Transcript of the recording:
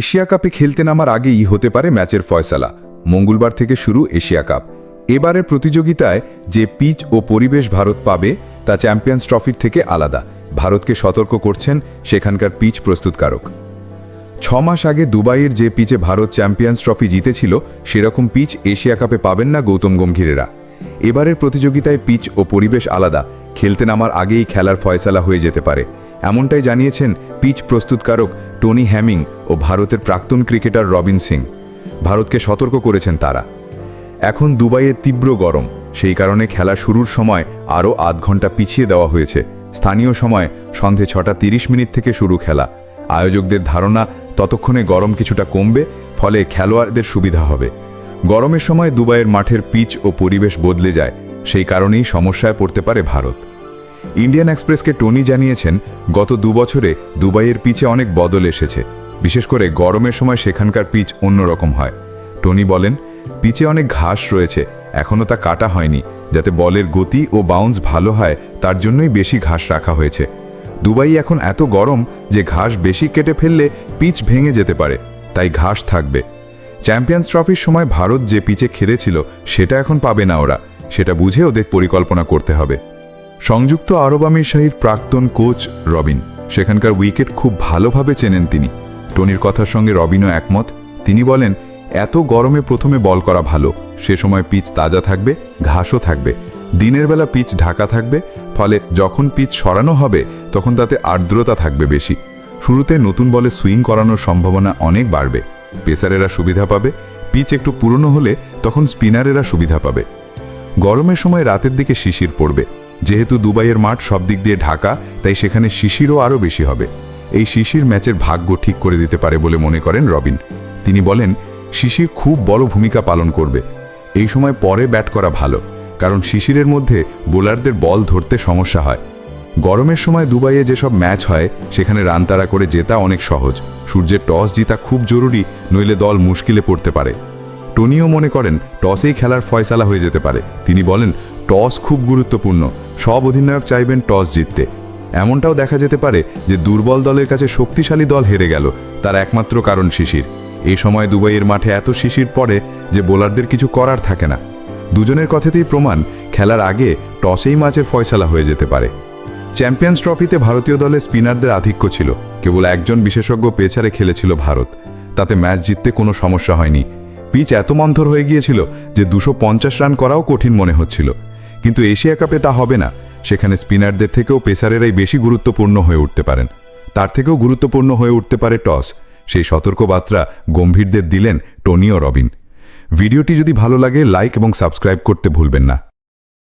Asia কাপে খেলতে নামার আগেই হতে পারে ম্যাচের ফয়সালা। মঙ্গলবার থেকে শুরু এশিয়া কাপ। এবারের প্রতিযোগিতায় যে পিচ ও পরিবেশ ভারত পাবে, তা চ্যাম্পিয়ন্স ট্রফির থেকে আলাদা। ভারতকে সতর্ক করছেন সেখানকার পিচ প্রস্তুতকারক। ছ মাস আগে দুবাইয়ের যে পিচে ভারত চ্যাম্পিয়ন্স ট্রফি জিতেছিল, সেরকম পিচ এশিয়া কাপে পাবেন না গৌতম গম্ভীরেরা। এবারের প্রতিযোগিতায় পিচ ও পরিবেশ আলাদা। খেলতে নামার আগেই খেলার ফয়সালা হয়ে যেতে পারে। এমনটাই জানিয়েছেন পিচ প্রস্তুতকারক টনি হ্যামিং ও ভারতের প্রাক্তন ক্রিকেটার রবিন সিং। ভারতকে সতর্ক করেছেন তারা। এখন দুবাইয়ে তীব্র গরম। সেই কারণে খেলা শুরুর সময় আরও আধ ঘণ্টা পিছিয়ে দেওয়া হয়েছে। স্থানীয় সময় সন্ধে ছটা তিরিশ মিনিট থেকে শুরু খেলা। আয়োজকদের ধারণা, ততক্ষণে গরম কিছুটা কমবে, ফলে খেলোয়াড়দের সুবিধা হবে। গরমের সময় দুবাইয়ের মাঠের পিচ ও পরিবেশ বদলে যায়। সেই কারণেই সমস্যায় পড়তে পারে ভারত। ইন্ডিয়ান এক্সপ্রেসকে টনি জানিয়েছেন, গত দুবছরে দুবাইয়ের পিচে অনেক বদল এসেছে। বিশেষ করে গরমের সময় সেখানকার পিচ অন্যরকম হয়। টনি বলেন, পিচে অনেক ঘাস রয়েছে এখনও তা কাটা হয়নি, যাতে বলের গতি ও বাউন্স ভালো হয়, তার জন্যই বেশি ঘাস রাখা হয়েছে। দুবাই এখন এত গরম যে ঘাস বেশি কেটে ফেললে পিচ ভেঙে যেতে পারে, তাই ঘাস থাকবে। চ্যাম্পিয়ন্স ট্রফির সময় ভারত যে পিচে খেলেছিল, সেটা এখন পাবে না ওরা। সেটা বুঝে ওদের পরিকল্পনা করতে হবে। সংযুক্ত আরব আমির শাহীর প্রাক্তন কোচ রবিন। সেখানকার উইকেট খুব ভালোভাবে চেনেন তিনি। টনির কথার সঙ্গে রবিনও একমত। তিনি বলেন, এত গরমে প্রথমে বল করা ভালো। সে সময় পিচ তাজা থাকবে, ঘাসও থাকবে। দিনের বেলা পিচ ঢাকা থাকবে, ফলে যখন পিচ সরানো হবে, তখন তাতে আর্দ্রতা থাকবে বেশি। শুরুতে নতুন বলে সুইং করানোর সম্ভাবনা অনেক বাড়বে। পেসারেরা সুবিধা পাবে। পিচ একটু পুরনো হলে তখন স্পিনারেরা সুবিধা পাবে। গরমের সময় রাতের দিকে শিশির পড়বে। যেহেতু দুবাইয়ের মাঠ সব দিক দিয়ে ঢাকা, তাই সেখানে শিশিরও আরও বেশি হবে। এই শিশির ম্যাচের ভাগ্য ঠিক করে দিতে পারে বলে মনে করেন রবিন। তিনি বলেন, শিশির খুব বড় ভূমিকা পালন করবে। এই সময় পরে ব্যাট করা ভালো, কারণ শিশিরের মধ্যে বোলারদের বল ধরতে সমস্যা হয়। গরমের সময় দুবাইয়ে যেসব ম্যাচ হয়, সেখানে রান তাড়া করে জেতা অনেক সহজ। সূর্যের টস জিতা খুব জরুরি, নইলে দল মুশকিলে পড়তে পারে। টনিও মনে করেন, টসেই খেলার ফয়সালা হয়ে যেতে পারে। তিনি বলেন, টস খুব গুরুত্বপূর্ণ। সব অধিনায়ক চাইবেন টস জিততে। এমনটাও দেখা যেতে পারে যে দুর্বল দলের কাছে শক্তিশালী দল হেরে গেল, তার একমাত্র কারণ শিশির। এই সময় দুবাইয়ের মাঠে এত শিশির পড়ে যে বোলারদের কিছু করার থাকে না। দুজনের কথাতেই প্রমাণ, খেলার আগে টসেই ম্যাচের ফয়সালা হয়ে যেতে পারে। চ্যাম্পিয়ন্স ট্রফিতে ভারতীয় দলে স্পিনারদের আধিক্য ছিল, কেবল একজন বিশেষজ্ঞ পেছারে খেলেছিল ভারত। তাতে ম্যাচ জিততে কোনো সমস্যা হয়নি। পিচ এত মন্থর হয়ে গিয়েছিল যে দুশো রান করাও কঠিন মনে হচ্ছিল। কিন্তু এশিয়া কাপে তা হবে না। সেখানে স্পিনারদের থেকেও পেসারেরাই বেশি গুরুত্বপূর্ণ হয়ে উঠতে পারেন। তার থেকেও গুরুত্বপূর্ণ হয়ে উঠতে পারে টস। সেই সতর্কবার্তা গম্ভীরদের দিলেন টনি ও রবিন। ভিডিওটি যদি ভালো লাগে, লাইক এবং সাবস্ক্রাইব করতে ভুলবেন না।